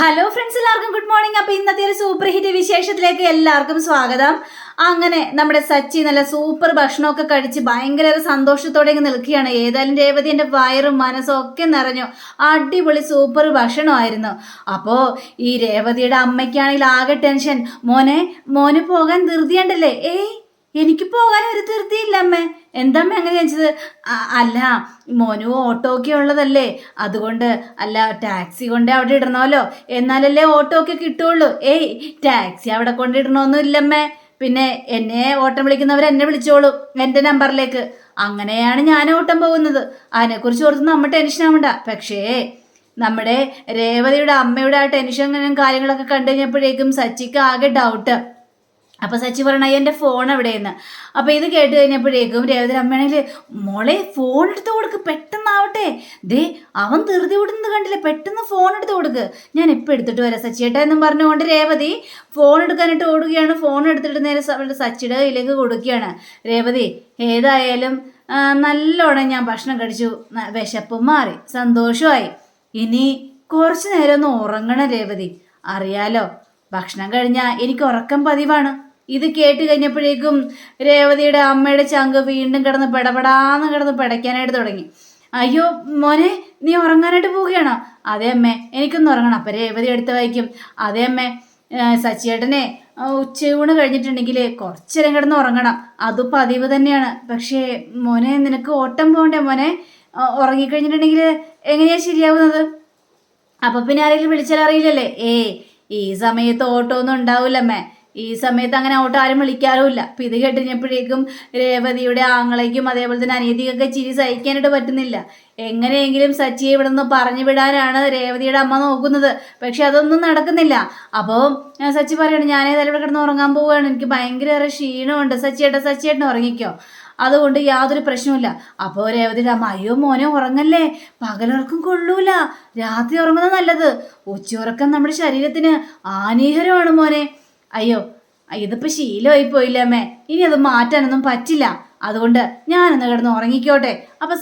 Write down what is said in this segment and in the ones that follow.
Hello friends എല്ലാവർക്കും good morning അപ്പൊ ഇന്നത്തെ ഒരു സൂപ്പർ ഹിറ്റ് വിശേഷത്തിലേക്ക് എല്ലാവർക്കും സ്വാഗതം. അങ്ങനെ നമ്മുടെ സച്ചി നല്ല സൂപ്പർ ഭക്ഷണമൊക്കെ കഴിച്ച് ഭയങ്കര സന്തോഷത്തോടെ നിൽക്കുകയാണ്. ഏതായാലും രേവതിന്റെ വയറും മനസ്സും ഒക്കെ നിറഞ്ഞു. അടിപൊളി സൂപ്പർ ഭക്ഷണമായിരുന്നു. അപ്പോൾ ഈ രേവതിയുടെ അമ്മയ്ക്കാണെങ്കിൽ ആകെ ടെൻഷൻ മോനെ മോന് പോകാൻ ധൃതിയുണ്ടല്ലേ? ഏയ് എനിക്ക് പോകാൻ ഒരു ധൃതിയില്ല അമ്മേ. എന്താമ്മ അങ്ങനെ ചോദിച്ചത്? അല്ല മോനു ഓട്ടോ ഒക്കെ ഉള്ളതല്ലേ. അതുകൊണ്ട് അല്ല ടാക്സി കൊണ്ട് അവിടെ ഇടണമല്ലോ. എന്നാലല്ലേ ഓട്ടോ ഒക്കെ കിട്ടുള്ളൂ. ഏയ് ടാക്സി അവിടെ കൊണ്ടിടണമൊന്നും ഇല്ലമ്മേ പിന്നെ എന്നെ ഓട്ടം വിളിക്കുന്നവർ എന്നെ വിളിച്ചോളൂ എന്റെ നമ്പറിലേക്ക്. അങ്ങനെയാണ് ഞാൻ ഓട്ടം പോകുന്നത്. അതിനെക്കുറിച്ച് ഓർത്ത് നമ്മ ടെൻഷൻ ആവണ്ട. പക്ഷേ നമ്മുടെ രേവതിയുടെ അമ്മയുടെ ആ ടെൻഷനും കാര്യങ്ങളൊക്കെ കണ്ടു കഴിഞ്ഞപ്പോഴേക്കും സച്ചിക്ക് ആകെ ഡൗട്ട് അപ്പൊ സച്ചി പറയണ എന്റെ ഫോൺ എവിടെയെന്ന്? അപ്പൊ ഇത് കേട്ട് കഴിഞ്ഞപ്പോഴേക്കും രേവതി അമ്മയാണെങ്കിൽ മോളെ ഫോൺ എടുത്ത് കൊടുക്ക് പെട്ടെന്നാവട്ടെ. ദേ അവൻ ധൃതി വിടുന്നത് കണ്ടില്ലേ പെട്ടെന്ന് ഫോൺ എടുത്ത് കൊടുക്ക്. ഞാൻ ഇപ്പൊ എടുത്തിട്ട് വരാം സച്ചിയേട്ടാ എന്നും പറഞ്ഞുകൊണ്ട് രേവതി ഫോൺ എടുക്കാനായിട്ട് ഓടുകയാണ്. ഫോൺ എടുത്തിട്ട് നേരെ സച്ചിയുടെ കയ്യിലേക്ക് കൊടുക്കുകയാണ്. രേവതി ഏതായാലും നല്ലോണം ഞാൻ ഭക്ഷണം കഴിച്ചു. വിശപ്പും മാറി. സന്തോഷമായി. ഇനി കുറച്ചു നേരം ഒന്ന് ഉറങ്ങണം രേവതി. അറിയാലോ ഭക്ഷണം കഴിഞ്ഞാൽ എനിക്ക് ഉറക്കം പതിവാണ്. ഇത് കേട്ട് കഴിഞ്ഞപ്പോഴേക്കും രേവതിയുടെ അമ്മയുടെ ചങ്ക് വീണ്ടും കിടന്ന് പെടപെടാന്ന് കിടന്ന് പിടയ്ക്കാനായിട്ട് തുടങ്ങി. അയ്യോ മോനെ നീ ഉറങ്ങാനായിട്ട് പോവുകയാണോ? അതെ അമ്മേ എനിക്കൊന്ന് ഉറങ്ങണം. അപ്പം രേവതി എടുത്ത് വായിക്കും. അതെ അമ്മേ സച്ചിയേട്ടനെ ഉച്ചയൂണ് കഴിഞ്ഞിട്ടുണ്ടെങ്കിൽ കുറച്ചേരം കിടന്ന് ഉറങ്ങണം. അത് പതിവ് തന്നെയാണ്. പക്ഷേ മോനെ നിനക്ക് ഓട്ടം പോകണ്ടേ മോനെ? ഉറങ്ങിക്കഴിഞ്ഞിട്ടുണ്ടെങ്കിൽ എങ്ങനെയാ ശരിയാവുന്നത്? അപ്പൊ പിന്നെ ആരെങ്കിലും വിളിച്ചാൽ അറിയില്ലല്ലേ ഏ ഈ സമയത്ത് ഓട്ടോ ഒന്നും ഉണ്ടാവില്ലമ്മേ ഈ സമയത്ത് അങ്ങനെ അങ്ങോട്ട് ആരും വിളിക്കാറുമില്ല. അപ്പം ഇത് കേട്ടുകഴിഞ്ഞപ്പോഴേക്കും രേവതിയുടെ ആങ്ങളയ്ക്കും അതേപോലെ തന്നെ അനിയതിക്കൊക്കെ ചിരി സഹിക്കാനായിട്ട് പറ്റുന്നില്ല. എങ്ങനെയെങ്കിലും സച്ചിയെ ഇവിടെ നിന്ന് പറഞ്ഞു വിടാനാണ് രേവതിയുടെ അമ്മ നോക്കുന്നത്. പക്ഷെ അതൊന്നും നടക്കുന്നില്ല. അപ്പോൾ സച്ചി പറയണം ഞാൻ ഏതായാലും ഇവിടെ കിടന്ന് ഉറങ്ങാൻ പോവുകയാണ്. എനിക്ക് ഭയങ്കര ക്ഷീണമുണ്ട്. സച്ചിയേട്ടൻ സച്ചിയേട്ടൻ ഉറങ്ങിക്കോ. അതുകൊണ്ട് യാതൊരു പ്രശ്നവുമില്ല. അപ്പോൾ രേവതിയുടെ അമ്മ അയ്യോ മോനെ ഉറങ്ങല്ലേ? പകലുറക്കം കൊള്ളൂല. രാത്രി ഉറങ്ങുന്നത് നല്ലത്. ഉച്ചയുറക്കം നമ്മുടെ ശരീരത്തിന് ആനീഹരമാണ് മോനെ. അയ്യോ ഇതിപ്പോ ശീലമായി പോയില്ലേ അമ്മേ? ഇനി അത് മാറ്റാനൊന്നും പറ്റില്ല. അതുകൊണ്ട് ഞാനൊന്ന് കിടന്ന് ഉറങ്ങിക്കോട്ടെ. അപ്പൊ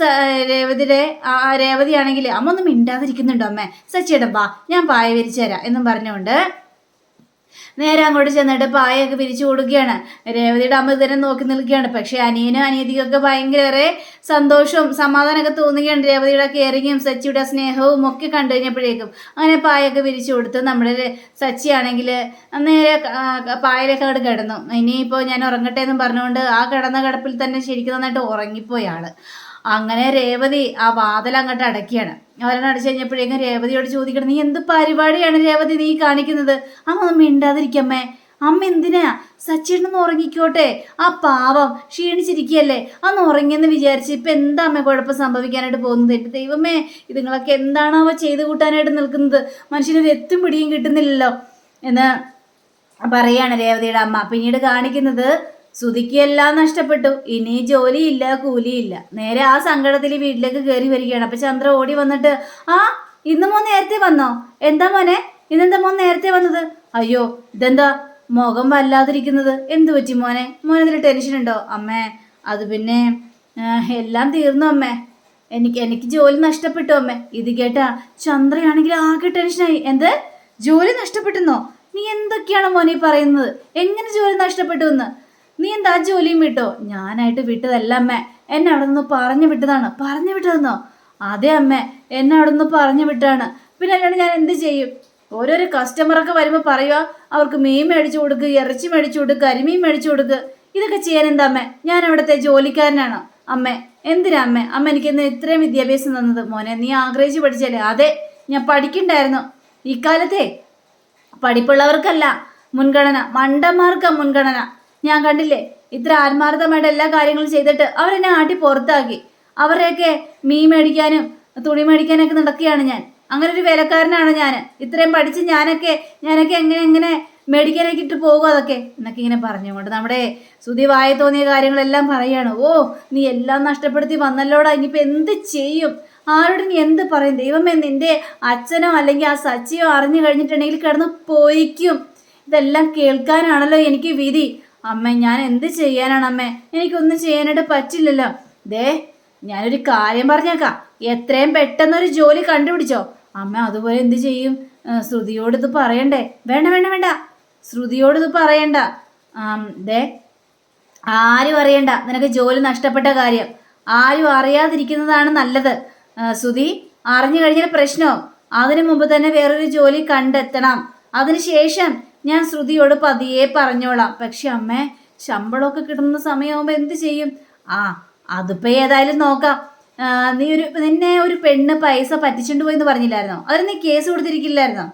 രേവതിയുടെ ആ രേവതിയാണെങ്കിൽ അമ്മ ഒന്നും മിണ്ടാതിരിക്കുന്നുണ്ടോ അമ്മേ? സച്ചിയുടെ ബാ ഞാൻ പായ വിരിച്ചു തരാം എന്നും പറഞ്ഞുകൊണ്ട് നേരെ അങ്ങോട്ട് ചെന്നിട്ട് പായൊക്കെ പിരിച്ചു കൊടുക്കുകയാണ്. രേവതിയുടെ അമ്മ ഇതിനെ നോക്കി നിൽക്കുകയാണ്. പക്ഷേ അനിയനും അനിയതിക്കൊക്കെ ഭയങ്കര സന്തോഷവും സമാധാനമൊക്കെ തോന്നുകയാണ് രേവതിയുടെ കെയറിങ്ങും സച്ചിയുടെ സ്നേഹവും ഒക്കെ കണ്ടു കഴിഞ്ഞപ്പോഴേക്കും. അങ്ങനെ പായൊക്കെ പിരിച്ചു കൊടുത്ത് നമ്മുടെ സച്ചിയാണെങ്കിൽ നേരെ പായലൊക്കെ അവിടെ കിടന്നു. ഇനിയിപ്പോൾ ഞാൻ ഉറങ്ങട്ടെ എന്നും പറഞ്ഞുകൊണ്ട് ആ കിടന്ന കിടപ്പിൽ തന്നെ ശരിക്കും നന്നായിട്ട് ഉറങ്ങിപ്പോയി അങ്ങനെ രേവതി ആ വാതിൽ അങ്ങോട്ട് അടക്കിയാണ്. അവരെന്നെ അടച്ചു കഴിഞ്ഞപ്പോഴേക്കും രേവതിയോട് ചോദിക്കണം നീ എന്ത് പരിപാടിയാണ് രേവതി നീ കാണിക്കുന്നത്? അമ്മ ഒന്നും മിണ്ടാതിരിക്കമ്മേ. അമ്മ എന്തിനാ? സച്ചിനൊന്ന് ഉറങ്ങിക്കോട്ടെ. ആ പാവം ക്ഷീണിച്ചിരിക്കുകയല്ലേ അന്ന് ഉറങ്ങിയെന്ന് വിചാരിച്ച് ഇപ്പം എന്താ അമ്മ കുഴപ്പം സംഭവിക്കാനായിട്ട് പോകുന്നത്? എന്റെ ദൈവമേ ഇതുങ്ങളൊക്കെ എന്താണോ അവ ചെയ്തു കൂട്ടാനായിട്ട് നിൽക്കുന്നത്? മനുഷ്യനൊരു എത്തും പിടിയും കിട്ടുന്നില്ലല്ലോ. എന്ന് പറയാണ് രേവതിയുടെ അമ്മ. പിന്നീട് കാണിക്കുന്നത് സുധിക്ക് എല്ലാം നഷ്ടപ്പെട്ടു. ഇനി ജോലിയില്ല കൂലിയില്ല. നേരെ ആ സങ്കടത്തിൽ വീട്ടിലേക്ക് കയറി വരികയാണ്. അപ്പൊ ചന്ദ്ര ഓടി വന്നിട്ട് ആ ഇന്ന് മോൻ നേരത്തെ വന്നോ? എന്താ മോനെ? ഇന്നെന്താ മോൻ നേരത്തെ വന്നത്? അയ്യോ ഇതെന്താ? മുഖം വല്ലാതിരിക്കുന്നത്. എന്തു പറ്റി മോനെ? മോനെന്തെങ്കിലും ടെൻഷൻ ഉണ്ടോ? അമ്മേ അത് പിന്നെ എല്ലാം തീർന്നു അമ്മേ. എനിക്ക് എനിക്ക് ജോലി നഷ്ടപ്പെട്ടു അമ്മേ. ഇത് കേട്ടാ ചന്ദ്രയാണെങ്കിൽ ആകെ ടെൻഷനായി എന്ത്? ജോലി നഷ്ടപ്പെട്ടെന്നോ? നീ എന്തൊക്കെയാണ് മോനെ പറയുന്നത്? എങ്ങനെ ജോലി നഷ്ടപ്പെട്ടു എന്ന് നീ എന്താ ജോലിയും വിട്ടോ? ഞാനായിട്ട് വിട്ടതല്ല അമ്മേ. എന്നെ അവിടെ നിന്ന് പറഞ്ഞു വിട്ടതാണ്. പറഞ്ഞു വിട്ടതെന്നോ? അതെ അമ്മേ എന്നെ അവിടെ നിന്ന് പറഞ്ഞു വിട്ടാണ് പിന്നെ അല്ലാണ്ട് ഞാൻ എന്ത് ചെയ്യും? ഓരോരോ കസ്റ്റമറൊക്കെ വരുമ്പോൾ പറയുക അവർക്ക് മീൻ മേടിച്ചു കൊടുക്ക് ഇറച്ചി മേടിച്ചു കൊടുക്ക് കരിമീൻ മേടിച്ചു കൊടുക്ക്. ഇതൊക്കെ ചെയ്യാൻ എന്താ അമ്മേ? ഞാൻ അവിടുത്തെ ജോലിക്കാരനാണോ. അമ്മേ എന്തിനാ അമ്മേ? അമ്മ എനിക്ക് ഇന്ന് ഇത്രയും വിദ്യാഭ്യാസം തന്നത്. മോനെ നീ ആഗ്രഹിച്ച് പഠിച്ചല്ലേ? അതെ ഞാൻ പഠിക്കണ്ടായിരുന്നു. ഇക്കാലത്തെ പഠിപ്പുള്ളവർക്കല്ല മുൻഗണന. മണ്ടന്മാർക്കാ മുൻഗണന. ഞാൻ കണ്ടില്ലേ? ഇത്ര ആത്മാർത്ഥമായിട്ട് എല്ലാ കാര്യങ്ങളും ചെയ്തിട്ട് അവരെന്നെ ആട്ടി പുറത്താക്കി. അവരെയൊക്കെ മീൻ മേടിക്കാനും തുണി മേടിക്കാനൊക്കെ നടക്കുകയാണ് ഞാൻ. അങ്ങനെ ഒരു വിലക്കാരനാണ് ഞാൻ. ഇത്രയും പഠിച്ച് ഞാനൊക്കെ ഞാനൊക്കെ എങ്ങനെ എങ്ങനെ മേടിക്കാനൊക്കെ ഇട്ട് പോകും അതൊക്കെ എന്നൊക്കെ ഇങ്ങനെ പറഞ്ഞുകൊണ്ട് നമ്മുടെ സുതി വായ തോന്നിയ കാര്യങ്ങളെല്ലാം പറയാണ്. ഓ നീ എല്ലാം നഷ്ടപ്പെടുത്തി വന്നല്ലോടാ. ഇനിയിപ്പോൾ എന്ത് ചെയ്യും? ആരോട് നീ എന്ത് പറയും? ദൈവമേ നിന്റെ അച്ഛനോ അല്ലെങ്കിൽ ആ സച്ചിയോ അറിഞ്ഞു കഴിഞ്ഞിട്ടുണ്ടെങ്കിൽ കിടന്ന് പോയിക്കും. ഇതെല്ലാം കേൾക്കാനാണല്ലോ എനിക്ക് വിധി. അമ്മ ഞാൻ എന്ത് ചെയ്യാനാണ് അമ്മേ? എനിക്കൊന്നും ചെയ്യാനായിട്ട് പറ്റില്ലല്ലോ. ദേ ഞാനൊരു കാര്യം പറഞ്ഞേക്കാം. എത്രയും പെട്ടെന്നൊരു ജോലി കണ്ടുപിടിച്ചോ. അമ്മ അതുപോലെ എന്ത് ചെയ്യും? ശ്രുതിയോട് ഇത് പറയണ്ടേ? വേണ്ട വേണ്ട വേണ്ട. ശ്രുതിയോട് ഇത് പറയണ്ട. ദേ ആരും അറിയണ്ട. നിനക്ക് ജോലി നഷ്ടപ്പെട്ട കാര്യം. ആരും അറിയാതിരിക്കുന്നതാണ് നല്ലത്. ശ്രുതി അറിഞ്ഞു കഴിഞ്ഞാൽ പ്രശ്നമോ അതിനു മുമ്പ് തന്നെ വേറൊരു ജോലി കണ്ടെത്തണം. അതിനുശേഷം ഞാൻ ശ്രുതിയോട് പതിയെ പറഞ്ഞോളാം. പക്ഷെ അമ്മേ ശമ്പളമൊക്കെ കിട്ടുന്ന സമയമാകുമ്പോൾ എന്ത് ചെയ്യും? ആ അതിപ്പോ ഏതായാലും നോക്കാം. നീ ഒരു നിന്നെ ഒരു പെണ്ണ് പൈസ പറ്റിച്ചുകൊണ്ട് പോയി എന്ന് പറഞ്ഞില്ലായിരുന്നോ? അതിന് നീ കേസ് കൊടുത്തിരിക്കില്ലായിരുന്നോ?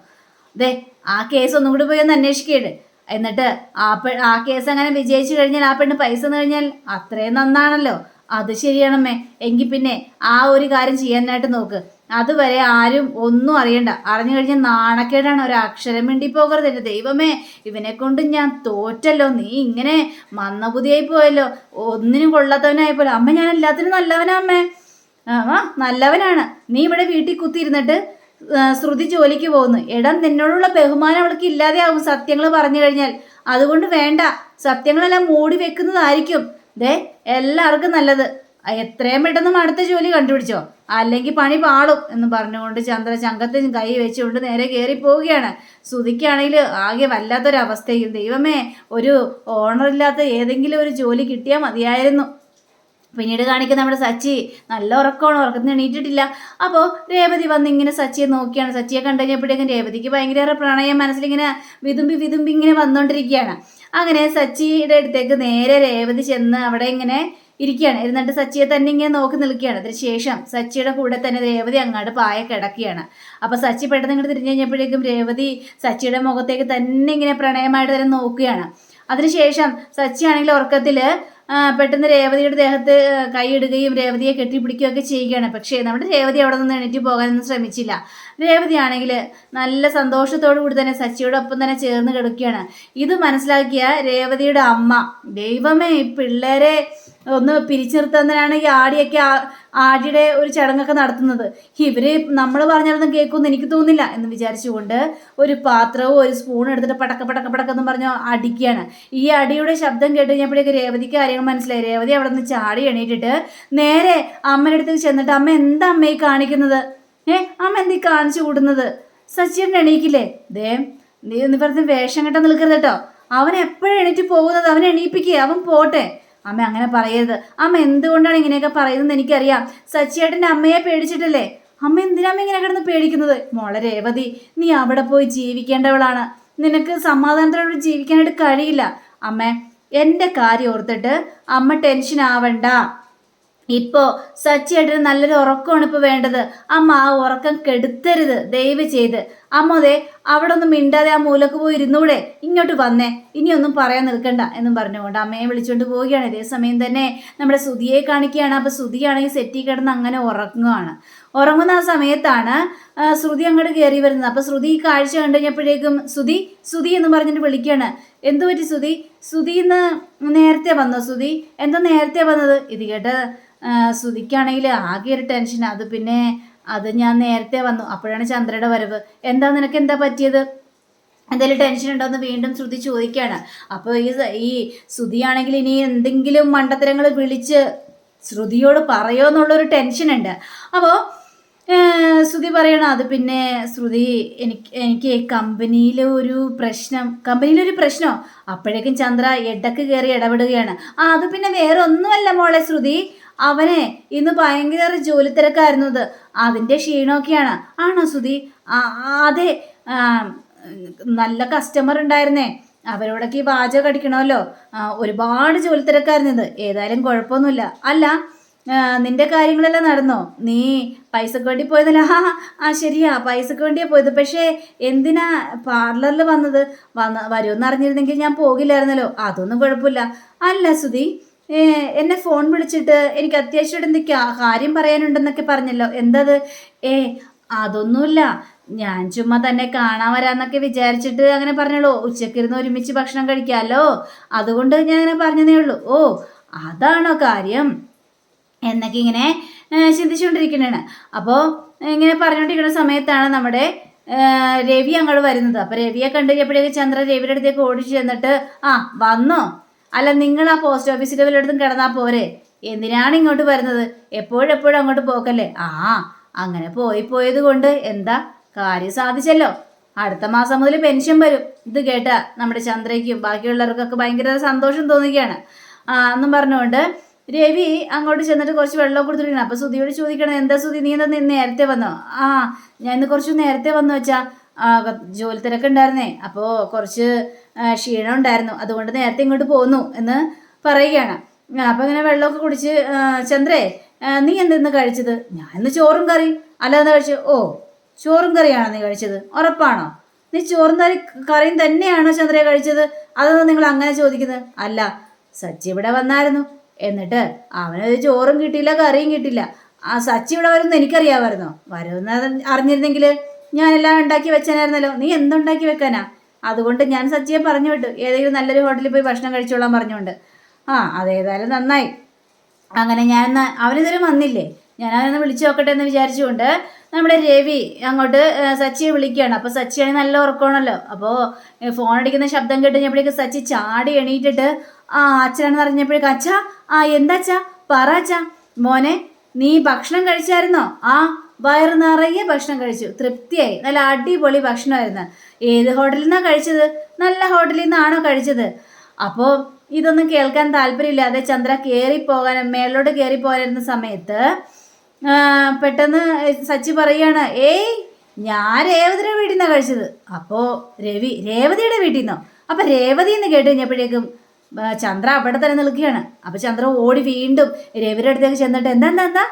ദേ ആ കേസ് ഒന്നും കൂടി പോയി ഒന്ന് അന്വേഷിക്കേട്. എന്നിട്ട് ആ പെ ആ കേസ് അങ്ങനെ വിജയിച്ചു കഴിഞ്ഞാൽ ആ പെണ്ണ് പൈസ എന്ന് കഴിഞ്ഞാൽ അത്രയും നന്നാണല്ലോ. അത് ശരിയാണമ്മേ. എങ്കിൽ പിന്നെ ആ ഒരു കാര്യം ചെയ്യാനായിട്ട് നോക്ക്. അതുവരെ ആരും ഒന്നും അറിയണ്ട. അറിഞ്ഞു കഴിഞ്ഞാൽ നാണക്കേടാണ്. ഒരു അക്ഷരം വേണ്ടി പോകരുത് എന്റെ ദൈവമേ. ഇവനെ കൊണ്ട് ഞാൻ തോറ്റല്ലോ. നീ ഇങ്ങനെ മന്നബുദ്ധിയായി പോയല്ലോ. ഒന്നിനും കൊള്ളാത്തവനായി പോലെ അമ്മ ഞാൻ എല്ലാത്തിനും നല്ലവനാ അമ്മേ. ആ നല്ലവനാണ്. നീ ഇവിടെ വീട്ടിൽ കുത്തിയിരുന്നിട്ട് ശ്രുതി ജോലിക്ക് പോകുന്നു. എടാ നിന്നോടുള്ള ബഹുമാനം അവൾക്ക് ഇല്ലാതെയാവും സത്യങ്ങൾ പറഞ്ഞു കഴിഞ്ഞാൽ. അതുകൊണ്ട് വേണ്ട. സത്യങ്ങളെല്ലാം മൂടി വെക്കുന്നതായിരിക്കും. ദേ എല്ലാവർക്കും നല്ലത്. എത്രയും പെട്ടെന്ന് അടുത്ത ജോലി കണ്ടുപിടിച്ചോ. അല്ലെങ്കിൽ പണി പാളും എന്ന് പറഞ്ഞുകൊണ്ട് ചന്ദ്ര ചങ്കത്തിന് കൈ വെച്ചുകൊണ്ട് നേരെ കയറി പോവുകയാണ്. ശ്രുതിക്കാണെങ്കിൽ ആകെ വല്ലാത്തൊരവസ്ഥയും ദൈവമേ ഒരു ഓണറില്ലാത്ത ഏതെങ്കിലും ഒരു ജോലി കിട്ടിയാൽ മതിയായിരുന്നു. പിന്നീട് കാണിക്കുന്ന നമ്മുടെ സച്ചി നല്ല ഉറക്കമാണ് ഉറക്കത്തിന് എണീറ്റിട്ടില്ല. അപ്പോൾ രേവതി വന്ന് ഇങ്ങനെ സച്ചിയെ നോക്കിയാണ്. സച്ചിയെ കണ്ടു കഴിഞ്ഞപ്പോഴേക്കും രേവതിക്ക് ഭയങ്കര പ്രണയം മനസ്സിലിങ്ങനെ വിതുമ്പി വിതുമ്പി ഇങ്ങനെ വന്നുകൊണ്ടിരിക്കുകയാണ് അങ്ങനെ സച്ചിയുടെ അടുത്തേക്ക് നേരെ രേവതി ചെന്ന് അവിടെ ഇങ്ങനെ ഇരിക്കുകയാണ്. ഇരുന്നിട്ട് സച്ചിയെ തന്നെ ഇങ്ങനെ നോക്കി നിൽക്കുകയാണ്. അതിനുശേഷം സച്ചിയുടെ കൂടെ തന്നെ രേവതി അങ്ങോട്ട് പായ കിടക്കുകയാണ്. അപ്പൊ സച്ചി പെട്ടെന്ന് ഇങ്ങോട്ട് തിരിഞ്ഞു കഴിഞ്ഞപ്പോഴേക്കും രേവതി സച്ചിയുടെ മുഖത്തേക്ക് തന്നെ ഇങ്ങനെ പ്രണയമായിട്ട് തന്നെ നോക്കുകയാണ്. അതിനുശേഷം സച്ചി ആണെങ്കിൽ ഉറക്കത്തിൽ പെട്ടെന്ന് രേവതിയുടെ ദേഹത്ത് കൈയിടുകയും രേവതിയെ കെട്ടിപ്പിടിക്കുകയൊക്കെ ചെയ്യുകയാണ്. പക്ഷേ നമ്മുടെ രേവതി അവിടെ നിന്ന് എണീറ്റ് പോകാനൊന്നും ശ്രമിച്ചില്ല. രേവതി ആണെങ്കിൽ നല്ല സന്തോഷത്തോടു കൂടി തന്നെ സച്ചിയോടൊപ്പം തന്നെ ചേർന്ന് കിടക്കുകയാണ്. ഇത് മനസ്സിലാക്കിയ രേവതിയുടെ അമ്മ ദൈവമേ ഈ പിള്ളേരെ ഒന്ന് പിരിച്ചു ആടിയൊക്കെ ആടിയുടെ ഒരു ചടങ്ങൊക്കെ നടത്തുന്നത്. ഇവർ നമ്മൾ പറഞ്ഞാലൊന്നും കേൾക്കുമെന്ന് എനിക്ക് തോന്നില്ല എന്ന് വിചാരിച്ചുകൊണ്ട് ഒരു പാത്രവും ഒരു സ്പൂണും എടുത്തിട്ട് പടക്ക പടക്ക പടക്കെന്ന് പറഞ്ഞു അടിക്കുകയാണ്. ഈ അടിയുടെ ശബ്ദം കേട്ട് കഴിഞ്ഞപ്പോഴേക്ക് രേവതിക്ക് കാര്യങ്ങൾ മനസ്സിലായി. രേവതി അവിടെ നിന്ന് ചാടി എണീറ്റിട്ട് നേരെ അമ്മയുടെ അടുത്തേക്ക് ചെന്നിട്ട് അമ്മ എന്താ അമ്മയെ കാണിക്കുന്നത്? ഏ അമ്മ എന്തീ കാണിച്ചു കൂടുന്നത്? സച്ചിൻ എണീക്കില്ലേ? ദേ നീ ഒന്ന് വെറുതെ വേഷം കെട്ടാൻ നിൽക്കരുത് കേട്ടോ. അവൻ എപ്പോഴും എണീറ്റ് പോകുന്നത്? അവൻ എണീപ്പിക്കുക അവൻ പോട്ടെ. അമ്മ അങ്ങനെ പറയരുത്. അമ്മ എന്തുകൊണ്ടാണ് ഇങ്ങനെയൊക്കെ പറയുന്നത് എനിക്കറിയാം. സച്ചിയേട്ടന്റെ അമ്മയെ പേടിച്ചിട്ടല്ലേ? അമ്മ എന്തിനാമ്മ ഇങ്ങനെ കിടന്ന് പേടിക്കുന്നത്? മോളെ രേവതി നീ അവിടെ പോയി ജീവിക്കേണ്ടവളാണ്. നിനക്ക് സമാധാനത്തോടെ ജീവിക്കാനായിട്ട് കഴിയില്ല. അമ്മ എന്റെ കാര്യം ഓർത്തിട്ട് അമ്മ ടെൻഷൻ ആവണ്ട ഇപ്പോ സച്ചിയേട്ടന് നല്ലൊരു ഉറക്കമാണ് ഇപ്പൊ വേണ്ടത്. അമ്മ ആ ഉറക്കം കെടുത്തരുത് ദയവ് ചെയ്ത്. അമ്മ അതെ അവിടെ ഒന്നും മിണ്ടാതെ ആ മൂലക്ക് പോയി ഇരുന്നൂടെ ഇങ്ങോട്ട് വന്നേ. ഇനിയൊന്നും പറയാൻ നിൽക്കണ്ട എന്നും പറഞ്ഞുകൊണ്ട് അമ്മയെ വിളിച്ചുകൊണ്ട് പോവുകയാണ്. ഇതേ സമയം തന്നെ നമ്മുടെ സുതിയെ കാണിക്കുകയാണ്. അപ്പൊ സുതിയാണെങ്കിൽ സെറ്റി കിടന്ന് അങ്ങനെ ഉറങ്ങുകയാണ് ഉറങ്ങുന്ന ആ സമയത്താണ് ശ്രുതി അങ്ങോട്ട് കയറി വരുന്നത്. അപ്പൊ ശ്രുതി ഈ കാഴ്ച കണ്ടു കഴിഞ്ഞപ്പോഴേക്കും ശ്രുതി സുതി എന്ന് പറഞ്ഞിട്ട് വിളിക്കുകയാണ്. എന്തു പറ്റി ശ്രുതി? ശ്രുതി ഇന്ന് നേരത്തെ വന്നോ ശ്രുതി? എന്താ നേരത്തെ വന്നത്? ഇത് കേട്ട് ശ്രുതിക്കാണെങ്കിൽ ആകെ ഒരു ടെൻഷൻ. അത് പിന്നെ അത് ഞാൻ നേരത്തെ വന്നു. അപ്പോഴാണ് ചന്ദ്രയുടെ വരവ്. എന്താ നിനക്ക് എന്താ പറ്റിയത്? എന്തെങ്കിലും ടെൻഷൻ ഉണ്ടോ എന്ന് വീണ്ടും ശ്രുതി ചോദിക്കുകയാണ്. അപ്പോൾ ഈ ഈ ശ്രുതിയാണെങ്കിൽ ഇനി എന്തെങ്കിലും മണ്ടത്തരങ്ങൾ വിളിച്ച് ശ്രുതിയോട് പറയോ എന്നുള്ളൊരു ടെൻഷൻ ഉണ്ട്. അപ്പോൾ ശ്രുതി പറയണം അത് പിന്നെ ശ്രുതി എനിക്ക് എനിക്ക് കമ്പനിയിലെ ഒരു പ്രശ്നം കമ്പനിയിലൊരു പ്രശ്നോ? അപ്പോഴേക്കും ചന്ദ്ര ഇടയ്ക്ക് കയറി ഇടപെടുകയാണ്. ആ അത് പിന്നെ വേറെ ഒന്നുമല്ല മോളെ ശ്രുതി. അവനെ ഇന്ന് ഭയങ്കര ജോലി തിരക്കായിരുന്നു അത് അതിന്റെ ക്ഷീണമൊക്കെയാണ്. ആണോ ശ്രുതി? അതെ. നല്ല കസ്റ്റമർ ഉണ്ടായിരുന്നേ. അവരോടൊക്കെ ഈ പാചകം അടിക്കണമല്ലോ. ഒരുപാട് ജോലി തിരക്കായിരുന്നു ഇത് ഏതായാലും കുഴപ്പമൊന്നുമില്ല. അല്ല നിന്റെ കാര്യങ്ങളെല്ലാം നടന്നോ? നീ പൈസക്ക് വേണ്ടി പോയതല്ല? ആ ആ ശരിയാ പൈസക്ക് വേണ്ടിയാ പോയത്. പക്ഷേ എന്തിനാ പാർലറിൽ വന്നത്? വന്ന വരുമെന്ന് അറിഞ്ഞിരുന്നെങ്കിൽ ഞാൻ പോകില്ലായിരുന്നല്ലോ. അതൊന്നും കുഴപ്പമില്ല. അല്ല സുധി എന്നെ ഫോൺ വിളിച്ചിട്ട് എനിക്ക് അത്യാവശ്യമായിട്ട് എന്തൊക്കെയാ കാര്യം പറയാനുണ്ടെന്നൊക്കെ പറഞ്ഞല്ലോ. എന്തത്? ഏ അതൊന്നുമില്ല. ഞാൻ ചുമ്മാ തന്നെ കാണാൻ വരാന്നൊക്കെ വിചാരിച്ചിട്ട് അങ്ങനെ പറഞ്ഞല്ലോ ഉച്ചക്കിരുന്ന് ഒരുമിച്ച് ഭക്ഷണം കഴിക്കാമല്ലോ അതുകൊണ്ട് ഞാൻ അങ്ങനെ പറഞ്ഞതേ ഉള്ളൂ. ഓ അതാണോ കാര്യം? എന്നൊക്കെ ഇങ്ങനെ ചിന്തിച്ചുകൊണ്ടിരിക്കുന്നതാണ് അപ്പോൾ ഇങ്ങനെ പറഞ്ഞുകൊണ്ടിരിക്കുന്ന സമയത്താണ് നമ്മുടെ രവി അങ്ങോട്ട് വരുന്നത്. അപ്പോൾ രവിയെ കണ്ടു ചന്ദ്ര രവിയുടെ അടുത്തേക്ക് ഓടിച്ചു ചെന്നിട്ട് ആ വന്നോ. അല്ല നിങ്ങൾ ആ പോസ്റ്റ് ഓഫീസിന്റെ വല്ലയിടത്തും കിടന്നാൽ പോരെ. എന്തിനാണ് ഇങ്ങോട്ട് വരുന്നത്? എപ്പോഴെപ്പോഴും അങ്ങോട്ട് പോക്കല്ലേ? ആ അങ്ങനെ പോയി പോയത് കൊണ്ട് എന്താ? കാര്യം സാധിച്ചല്ലോ. അടുത്ത മാസം മുതൽ പെൻഷൻ വരും. ഇത് കേട്ട നമ്മുടെ ചന്ദ്രയ്ക്കും ബാക്കിയുള്ളവർക്കൊക്കെ ഭയങ്കര സന്തോഷം തോന്നുകയാണ് എന്നും പറഞ്ഞുകൊണ്ട് രവി അങ്ങോട്ട് ചെന്നിട്ട് കുറച്ച് വെള്ളം കൊടുത്തിരിക്കണം. അപ്പൊ സുധിയോട് ചോദിക്കണം എന്താ സുധി നീ എന്താ നേരത്തെ വന്നോ? ആ ഞാൻ ഇന്ന് കുറച്ച് നേരത്തെ വന്നു വെച്ചാ ജോലി തിരക്കുണ്ടായിരുന്നേ അപ്പോൾ കുറച്ച് ക്ഷീണം ഉണ്ടായിരുന്നു. അതുകൊണ്ട് നേരത്തെ ഇങ്ങോട്ട് പോന്നു എന്ന് പറയുകയാണ്. അപ്പൊ ഇങ്ങനെ വെള്ളമൊക്കെ കുടിച്ച് ചന്ദ്രേ നീ എന്തിന്ന് കഴിച്ചത്? ഞാൻ ഇന്ന് ചോറും കറി. അല്ലാതെ കഴിച്ചു ഓ ചോറും കറിയാണോ നീ കഴിച്ചത്? ഉറപ്പാണോ? നീ ചോറും കറി കറിയും തന്നെയാണോ ചന്ദ്രയെ കഴിച്ചത്? അതൊന്നും നിങ്ങൾ അങ്ങനെ ചോദിക്കുന്നത്? അല്ല സജ്ജി ഇവിടെ വന്നായിരുന്നു. എന്നിട്ട് അവനൊരു ചോറും കിട്ടിയില്ല കറിയും കിട്ടില്ല ആ സച്ചി ഇവിടെ വരുമെന്ന് എനിക്കറിയാമായിരുന്നോ. വരുമെന്ന് അറിഞ്ഞിരുന്നെങ്കിൽ ഞാനെല്ലാം ഉണ്ടാക്കി വെച്ചാനായിരുന്നല്ലോ. നീ എന്തുണ്ടാക്കി വെക്കാനാ? അതുകൊണ്ട് ഞാൻ സച്ചിയെ പറഞ്ഞു വിട്ടു. ഏതെങ്കിലും നല്ലൊരു ഹോട്ടലിൽ പോയി ഭക്ഷണം കഴിച്ചോളാൻ പറഞ്ഞുകൊണ്ട്. ആ അതേതായാലും നന്നായി. അങ്ങനെ ഞാൻ അവനിതുവരെ വന്നില്ലേ? ഞാൻ അവനൊന്ന് വിളിച്ചു നോക്കട്ടെ എന്ന് വിചാരിച്ചുകൊണ്ട് നമ്മുടെ രവി അങ്ങോട്ട് സച്ചിയെ വിളിക്കുകയാണ്. അപ്പോൾ സച്ചിയാണെങ്കിൽ നല്ല ഉറക്കമാണല്ലോ. അപ്പോൾ ഫോൺ അടിക്കുന്ന ശബ്ദം കേട്ട് കഴിഞ്ഞപ്പോഴേക്ക് സച്ചി ചാടി എണീറ്റിട്ട് ആ അച്ഛനാണെന്ന് അറിഞ്ഞപ്പോഴേക്ക് അച്ഛാ ആ എന്താ അച്ഛാ പറ അച്ഛാ. മോനെ നീ ഭക്ഷണം കഴിച്ചായിരുന്നോ? ആ വയറ് നിറയെ ഭക്ഷണം കഴിച്ചു. തൃപ്തിയായി. നല്ല അടിപൊളി ഭക്ഷണമായിരുന്നു. ഏത് ഹോട്ടലിൽ നിന്നാണ് കഴിച്ചത്? നല്ല ഹോട്ടലിൽ നിന്നാണോ കഴിച്ചത്. അപ്പോൾ ഇതൊന്നും കേൾക്കാൻ താല്പര്യമില്ലാതെ ചന്ദ്ര കയറിപ്പോകാൻ മേളിലോട്ട് കയറിപ്പോകാനിരുന്ന സമയത്ത് പെട്ടെന്ന് സച്ചി പറയാണ് ഏയ് ഞാൻ രേവതിയുടെ വീട്ടിൽ നിന്നാണ് കഴിച്ചത്. അപ്പോൾ രവി രേവതിയുടെ വീട്ടിൽ നിന്നോ? അപ്പം രേവതി എന്ന് കേട്ട് കഴിഞ്ഞപ്പോഴേക്കും ചന്ദ്ര അവിടെ തന്നെ നിൽക്കുകയാണ്. അപ്പം ചന്ദ്ര ഓടി വീണ്ടും രവിയുടെ അടുത്തേക്ക് ചെന്നിട്ട് എന്താ എന്താ എന്താ?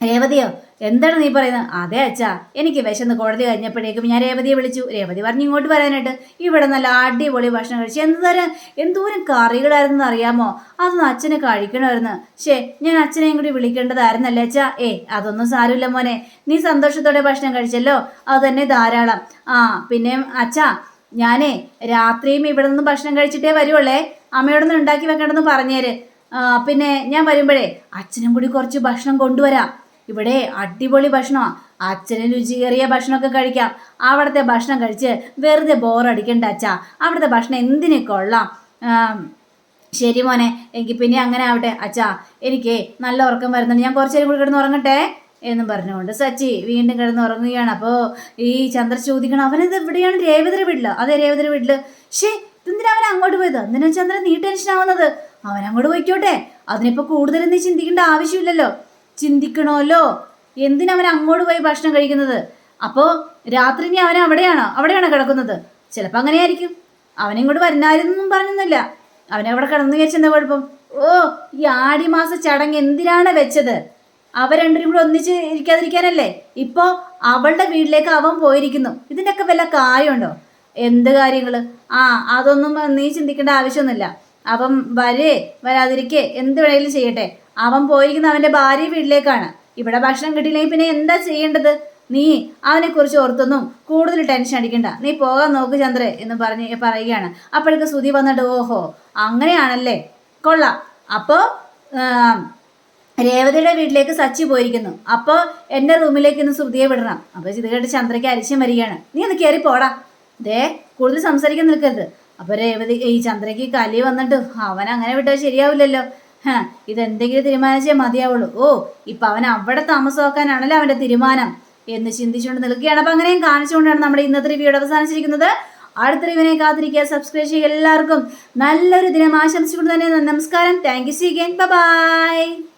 രേവതിയോ എന്താണ് നീ പറയുന്നത്? അതെ അച്ഛാ എനിക്ക് വിശന്ന് കോടതി കഴിഞ്ഞപ്പോഴേക്കും ഞാൻ രേവതിയെ വിളിച്ചു. രേവതി പറഞ്ഞു ഇങ്ങോട്ട് വരാനായിട്ട്. ഇവിടെ നല്ല അടിപൊളി ഭക്ഷണം കഴിച്ചു. എന്ത് തരം എന്തോരം കറികളായിരുന്നു അറിയാമോ? അതൊന്നും അച്ഛനെ കഴിക്കണമായിരുന്നു. ശേ ഞാൻ അച്ഛനെയും കൂടി വിളിക്കേണ്ടതായിരുന്നല്ലേ അച്ഛാ? ഏ അതൊന്നും സാരമില്ല മോനെ. നീ സന്തോഷത്തോടെ ഭക്ഷണം കഴിച്ചല്ലോ? അത് തന്നെ ധാരാളം. ആ പിന്നെ അച്ഛാ ഞാനേ രാത്രിയും ഇവിടെ നിന്ന് ഭക്ഷണം കഴിച്ചിട്ടേ വരുവുള്ളേ. അമ്മയോടൊന്ന് ഉണ്ടാക്കി വെക്കണമെന്ന് പറഞ്ഞേര്. പിന്നെ ഞാൻ വരുമ്പോഴേ അച്ഛനും കൂടി കുറച്ച് ഭക്ഷണം കൊണ്ടുവരാം. ഇവിടെ അടിപൊളി ഭക്ഷണമാണ് അച്ഛന് രുചിയേറിയ ഭക്ഷണമൊക്കെ കഴിക്കാം. അവിടുത്തെ ഭക്ഷണം കഴിച്ച് വെറുതെ ബോറടിക്കണ്ട അച്ഛാ. അവിടുത്തെ ഭക്ഷണം എന്തിനെ കൊള്ളാം. ശരി മോനെ. എനിക്ക് പിന്നെ അങ്ങനെ ആവട്ടെ. അച്ഛാ എനിക്ക് നല്ല ഉറക്കം വരുന്നുണ്ട്. ഞാൻ കുറച്ചേരം കൂടി കിടന്ന് ഉറങ്ങട്ടെ. എന്നും പറഞ്ഞുകൊണ്ട് സച്ചി വീണ്ടും കിടന്ന് ഉറങ്ങുകയാണ് അപ്പോൾ ഈ ചന്ദ്ര ചോദിക്കണം അവനത് എവിടെയാണ്? രേവതിയുടെ വീട്ടിൽ? അതെ രേവതിയുടെ വീട്ടിൽ. ഷേ ഇതെന്തിനാ അവൻ അങ്ങോട്ട് പോയത്? എന്തിനാ ചന്ദ്രൻ നീ ടെൻഷൻ ആവുന്നത്? അവൻ അങ്ങോട്ട് പോയിക്കോട്ടെ. അതിനിപ്പോൾ കൂടുതൽ നീ ചിന്തിക്കേണ്ട ആവശ്യമില്ലല്ലോ. ചിന്തിക്കണമല്ലോ? എന്തിനവൻ അങ്ങോട്ട് പോയി ഭക്ഷണം കഴിക്കുന്നത്? അപ്പോൾ രാത്രി ഇനി അവൻ അവിടെയാണോ? അവിടെയാണോ കിടക്കുന്നത്? ചിലപ്പോൾ അങ്ങനെയായിരിക്കും. അവനിങ്ങോട്ട് വരുന്നായിരുന്നൊന്നും പറഞ്ഞൊന്നുമില്ല. അവനവിടെ കിടന്നു വിചാരിച്ചെന്താ കുഴപ്പം? ഓ ഈ ആടി മാസ ചടങ്ങ് എന്തിനാണ് വെച്ചത്? അവർ രണ്ടുപേരും കൂടെ ഒന്നിച്ച് ഇരിക്കാതിരിക്കാനല്ലേ? ഇപ്പോൾ അവളുടെ വീട്ടിലേക്ക് അവൻ പോയിരിക്കുന്നു. ഇതിന്റെയൊക്കെ വല്ല കാര്യമുണ്ടോ? എന്ത് കാര്യങ്ങൾ ആ അതൊന്നും നീ ചിന്തിക്കേണ്ട ആവശ്യമൊന്നുമില്ല. അവൻ വരേ വരാതിരിക്കേ എന്ത് വേണേലും ചെയ്യട്ടെ. അവൻ പോയിരിക്കുന്ന അവന്റെ ഭാര്യ വീട്ടിലേക്കാണ്. ഇവിടെ ഭക്ഷണം കിട്ടിയില്ലെങ്കിൽ പിന്നെ എന്താ ചെയ്യേണ്ടത്? നീ അവനെക്കുറിച്ച് ഓർത്തൊന്നും കൂടുതൽ ടെൻഷൻ അടിക്കണ്ട. നീ പോകാൻ നോക്ക് ചന്ദ്രേ എന്ന് പറഞ്ഞ് പറയുകയാണ്. അപ്പോഴേക്ക് സുതി വന്നിട്ട് ഓഹോ അങ്ങനെയാണല്ലേ? കൊള്ളാം. അപ്പോൾ രേവതിയുടെ വീട്ടിലേക്ക് സച്ചി പോയിരിക്കുന്നു. അപ്പോൾ എന്റെ റൂമിലേക്ക് ഇന്ന് ശ്രുതിയെ വിടണം. അപ്പോൾ ഇത് കേട്ട് ചന്ദ്രയ്ക്ക് അരിശം വരികയാണ്. നീ ഒന്ന് കയറി പോടാ. ദേ കൂടുതൽ സംസാരിക്കാൻ നിൽക്കരുത്. അപ്പോൾ രേവതി ഈ ചന്ദ്രയ്ക്ക് കലി വന്നിട്ട് അവൻ അങ്ങനെ വിട്ടാൽ ശരിയാവില്ലല്ലോ. ഹാ ഇതെന്തെങ്കിലും തീരുമാനിച്ചേ മതിയാവുള്ളൂ. ഓ ഇപ്പം അവൻ അവിടെ താമസമാക്കാനാണല്ലോ അവന്റെ തീരുമാനം. എന്ന് ചിന്തിച്ചുകൊണ്ട് നിൽക്കുകയാണ്. അപ്പം അങ്ങനെയും കാണിച്ചുകൊണ്ടാണ് നമ്മുടെ ഇന്നത്തെ റിവ്യൂടെ അവസാനിച്ചിരിക്കുന്നത്. അടുത്ത റിവിനെ കാത്തിരിക്കുക. സബ്സ്ക്രൈബ് ചെയ്യുക എല്ലാവർക്കും. നല്ലൊരു ദിനം ആശംസിച്ചുകൊണ്ട് തന്നെ നമസ്കാരം. Thank you see again bye